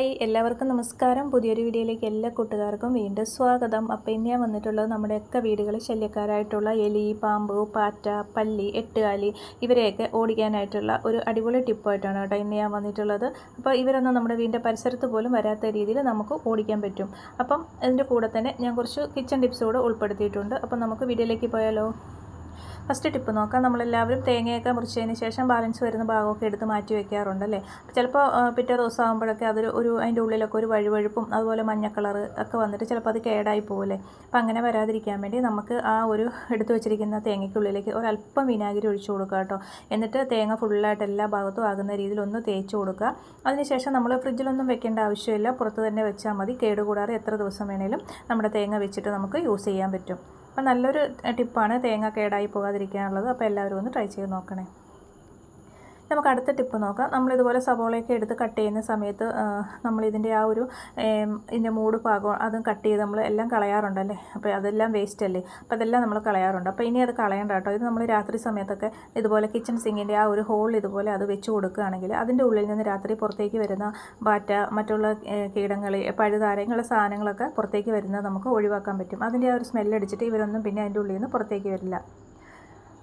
Hi എല്ലാവർക്കും നമസ്കാരം. പുതിയൊരു വീഡിയോയിലേക്ക് എല്ലാ കൂട്ടുകാർക്കും വീണ്ടും സ്വാഗതം. അപ്പോൾ ഇന്ന് ഞാൻ വന്നിട്ടുള്ളത് നമ്മുടെയൊക്കെ വീടുകളിൽ ശല്യക്കാരായിട്ടുള്ള എലി പാമ്പ് പാറ്റ പല്ലി എട്ടുകാലി ഇവരെയൊക്കെ ഓടിക്കാനായിട്ടുള്ള ഒരു അടിപൊളി ടിപ്പായിട്ടാണ് കേട്ടോ ഇന്ന് ഞാൻ വന്നിട്ടുള്ളത്. അപ്പോൾ ഇവരൊന്നും നമ്മുടെ വീടിന്റെ പരിസരത്ത് പോലും വരാത്ത രീതിയിൽ നമുക്ക് ഓടിക്കാൻ പറ്റും. അപ്പം അതിന്റെ കൂടെ തന്നെ ഞാൻ കുറച്ച് കിച്ചൺ ടിപ്സ് കൂടെ ഉൾപ്പെടുത്തിയിട്ടുണ്ട്. അപ്പം നമുക്ക് വീഡിയോയിലേക്ക് പോയാലോ? ഫസ്റ്റ് ടിപ്പ് നോക്കാം. നമ്മളെല്ലാവരും തേങ്ങയൊക്കെ മുറിച്ചതിന് ശേഷം ബാലൻസ് വരുന്ന ഭാഗമൊക്കെ എടുത്ത് മാറ്റി വെക്കാറുണ്ടല്ലേ ചിലപ്പോൾ പിറ്റേ ദിവസം ആകുമ്പോഴൊക്കെ അതൊരു ഒരു അതിന്റെ ഉള്ളിലൊക്കെ ഒരു വഴുവഴുപ്പും അതുപോലെ മഞ്ഞ കളറ് ഒക്കെ വന്നിട്ട് ചിലപ്പോൾ അത് കേടായി പോകില്ലേ അപ്പം അങ്ങനെ വരാതിരിക്കാൻ വേണ്ടി നമുക്ക് ആ ഒരു എടുത്തു വെച്ചിരിക്കുന്ന തേങ്ങയ്ക്കുള്ളിലേക്ക് ഒരല്പം വിനാഗിരി ഒഴിച്ചു കൊടുക്കുക കേട്ടോ. എന്നിട്ട് തേങ്ങ ഫുള്ളായിട്ട് എല്ലാ ഭാഗത്തും ആകുന്ന രീതിയിൽ ഒന്ന് തേച്ച് കൊടുക്കുക. അതിനുശേഷം നമ്മൾ ഫ്രിഡ്ജിലൊന്നും വെക്കേണ്ട ആവശ്യമില്ല. പുറത്ത് തന്നെ വെച്ചാൽ മതി. കേടുകൂടാതെ എത്ര ദിവസം വേണേലും നമ്മുടെ തേങ്ങ വെച്ചിട്ട് നമുക്ക് യൂസ് ചെയ്യാൻ പറ്റും. അപ്പം നല്ലൊരു ടിപ്പാണ് തേങ്ങ കേടായി പോകാതിരിക്കാനുള്ളത്. അപ്പോൾ എല്ലാവരും ഒന്ന് ട്രൈ ചെയ്ത് നോക്കണേ. നമുക്ക് അടുത്ത ടിപ്പ് നോക്കാം. നമ്മളിതുപോലെ സവോളയൊക്കെ എടുത്ത് കട്ട് ചെയ്യുന്ന സമയത്ത് നമ്മളിതിന്റെ ആ ഒരു ഇതിന്റെ മൂട് ഭാഗം അതും കട്ട് ചെയ്ത് നമ്മൾ എല്ലാം കളയാറുണ്ടല്ലേ അപ്പോൾ അതെല്ലാം വേസ്റ്റ് അല്ലേ? അപ്പോൾ അതെല്ലാം നമ്മൾ കളയാറുണ്ട്. അപ്പോൾ ഇനി അത് കളയണ്ട കേട്ടോ. ഇത് നമ്മൾ രാത്രി സമയത്തൊക്കെ ഇതുപോലെ കിച്ചൺ സിങ്ങിന്റെ ആ ഒരു ഹോൾ ഇതുപോലെ അത് വെച്ച് കൊടുക്കുകയാണെങ്കിൽ അതിന്റെ ഉള്ളിൽ നിന്ന് രാത്രി പുറത്തേക്ക് വരുന്ന ബാറ്റ മറ്റുള്ള കീടങ്ങൾ പഴുതാരങ്ങളുള്ള സാധനങ്ങളൊക്കെ പുറത്തേക്ക് വരുന്നത് നമുക്ക് ഒഴിവാക്കാൻ പറ്റും. അതിന്റെ ആ ഒരു സ്മെല്ലടിച്ചിട്ട് ഇവരൊന്നും പിന്നെ അതിന്റെ ഉള്ളിൽ നിന്ന് പുറത്തേക്ക് വരില്ല.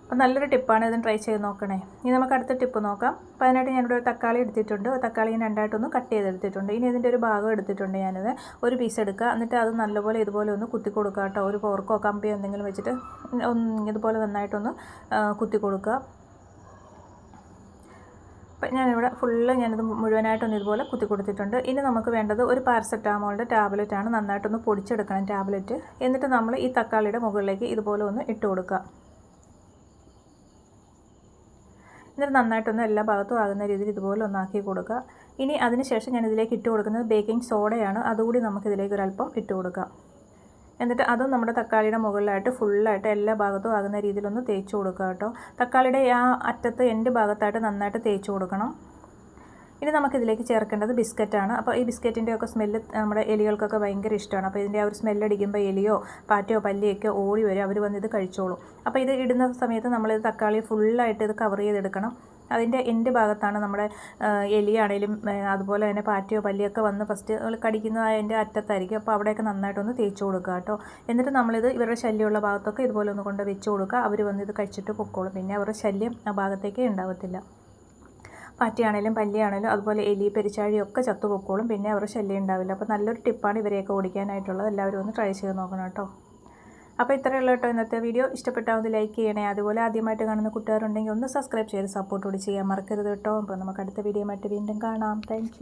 അപ്പോൾ നല്ലൊരു ടിപ്പാണ് ഇതും ട്രൈ ചെയ്ത് നോക്കണേ. ഇനി നമുക്ക് അടുത്ത ടിപ്പ് നോക്കാം. അപ്പോൾ അതിനായിട്ട് ഞാനിവിടെ ഒരു തക്കാളി എടുത്തിട്ടുണ്ട്. തക്കാളി ഞാൻ രണ്ടായിട്ടൊന്ന് കട്ട് ചെയ്തെടുത്തിട്ടുണ്ട്. ഇനി ഇതിന്റെ ഒരു ഭാഗം എടുത്തിട്ടുണ്ട് ഞാനിത്. ഒരു പീസ് എടുക്കുക. എന്നിട്ട് അത് നല്ലപോലെ ഇതുപോലെ ഒന്ന് കുത്തി കൊടുക്കുക കേട്ടോ. ഒരു പോർക്കോ കമ്പിയോ എന്തെങ്കിലും വെച്ചിട്ട് ഇതുപോലെ നന്നായിട്ടൊന്ന് കുത്തി കൊടുക്കുക. അപ്പം ഞാനിവിടെ ഫുള്ള് ഞാനിത് മുഴുവനായിട്ടൊന്ന് ഇതുപോലെ കുത്തി കൊടുത്തിട്ടുണ്ട്. ഇനി നമുക്ക് വേണ്ടത് ഒരു പാരസെറ്റാമോളിന്റെ ടാബ്ലറ്റാണ് നന്നായിട്ടൊന്ന് പൊടിച്ചെടുക്കണം ടാബ്ലറ്റ് എന്നിട്ട് നമ്മൾ ഈ തക്കാളിയുടെ മുകളിലേക്ക് ഇതുപോലെ ഒന്ന് ഇട്ട് കൊടുക്കുക. എന്നിട്ട് നന്നായിട്ടൊന്ന് എല്ലാ ഭാഗത്തും ആകുന്ന രീതിയിൽ ഇതുപോലെ ഒന്നാക്കി കൊടുക്കുക. ഇനി അതിനുശേഷം ഞാൻ ഇതിലേക്ക് ഇട്ട് കൊടുക്കുന്നത് ബേക്കിംഗ് സോഡയാണ്. അതുകൂടി നമുക്കിതിലേക്ക് ഒരല്പം ഇട്ട് കൊടുക്കാം എന്നിട്ട് അതും നമ്മുടെ തക്കാളിയുടെ മുകളിലായിട്ട് ഫുള്ളായിട്ട് എല്ലാ ഭാഗത്തും ആകുന്ന രീതിയിലൊന്ന് തേച്ച് കൊടുക്കുക കേട്ടോ. തക്കാളിയുടെ ആ അറ്റത്ത് എന്റെ ഭാഗത്തായിട്ട് നന്നായിട്ട് തേച്ച് കൊടുക്കണം. ഇനി നമുക്കിതിലേക്ക് ചേർക്കേണ്ടത് ബിസ്ക്കറ്റാണ്. അപ്പോൾ ഈ ബിസ്ക്കറ്റിന്റെ ഒക്കെ സ്മെല്ല് നമ്മുടെ എലികൾക്കൊക്കെ ഭയങ്കര ഇഷ്ടമാണ്. അപ്പോൾ ഇതിന്റെ ആ ഒരു സ്മെല്ലടിക്കുമ്പോൾ എലിയോ പാറ്റയോ പല്ലിയൊക്കെ ഓടി വരും. അവർ വന്ന് ഇത് കഴിച്ചോളും. അപ്പോൾ ഇത് ഇടുന്ന സമയത്ത് നമ്മളിത് തക്കാളി ഫുള്ളായിട്ട് ഇത് കവർ ചെയ്തെടുക്കണം. അതിന്റെ എന്റെ ഭാഗത്താണ് നമ്മുടെ എലിയാണേലും അതുപോലെ തന്നെ പാറ്റയോ പല്ലിയൊക്കെ വന്ന് ഫസ്റ്റ് കടിക്കുന്ന അതിന്റെ അറ്റത്തായിരിക്കും. അപ്പോൾ അവിടെയൊക്കെ നന്നായിട്ടൊന്ന് തേച്ച് കൊടുക്കുക കേട്ടോ. എന്നിട്ട് നമ്മളിത് ഇവരുടെ ശല്യമുള്ള ഭാഗത്തൊക്കെ ഇതുപോലെ ഒന്ന് കൊണ്ട് വെച്ച് കൊടുക്കുക. അവർ വന്ന് ഇത് കഴിച്ചിട്ട് പൊക്കോളും. പിന്നെ അവരുടെ ശല്യം ആ ഭാഗത്തേക്ക് ഉണ്ടാവത്തില്ല. പാറ്റയാണേലും പല്ലിയാണേലും അതുപോലെ എലി പെരിച്ചാഴി ഒക്കെ ചത്തുപൊക്കോളും. പിന്നെ അവർ ശല്യം ഉണ്ടാവില്ല. അപ്പോൾ നല്ലൊരു ടിപ്പാണ് ഇവരെയൊക്കെ ഓടിക്കാനായിട്ടുള്ളത്. എല്ലാവരും ഒന്ന് ട്രൈ ചെയ്ത് നോക്കണം കേട്ടോ. അപ്പോൾ ഇത്രയുള്ള കേട്ടോ ഇന്നത്തെ വീഡിയോ ഇഷ്ടപ്പെട്ടാവുന്ന ലൈക്ക് ചെയ്യണേ. അതുപോലെ ആദ്യമായിട്ട് കാണുന്ന കൂട്ടുകാരുണ്ടെങ്കിൽ ഒന്ന് സബ്സ്ക്രൈബ് ചെയ്ത് സപ്പോർട്ട് കൂടി ചെയ്യാൻ മറക്കരുത് കേട്ടോ. അപ്പോൾ നമുക്ക് അടുത്ത വീഡിയോ വീണ്ടും കാണാം. താങ്ക്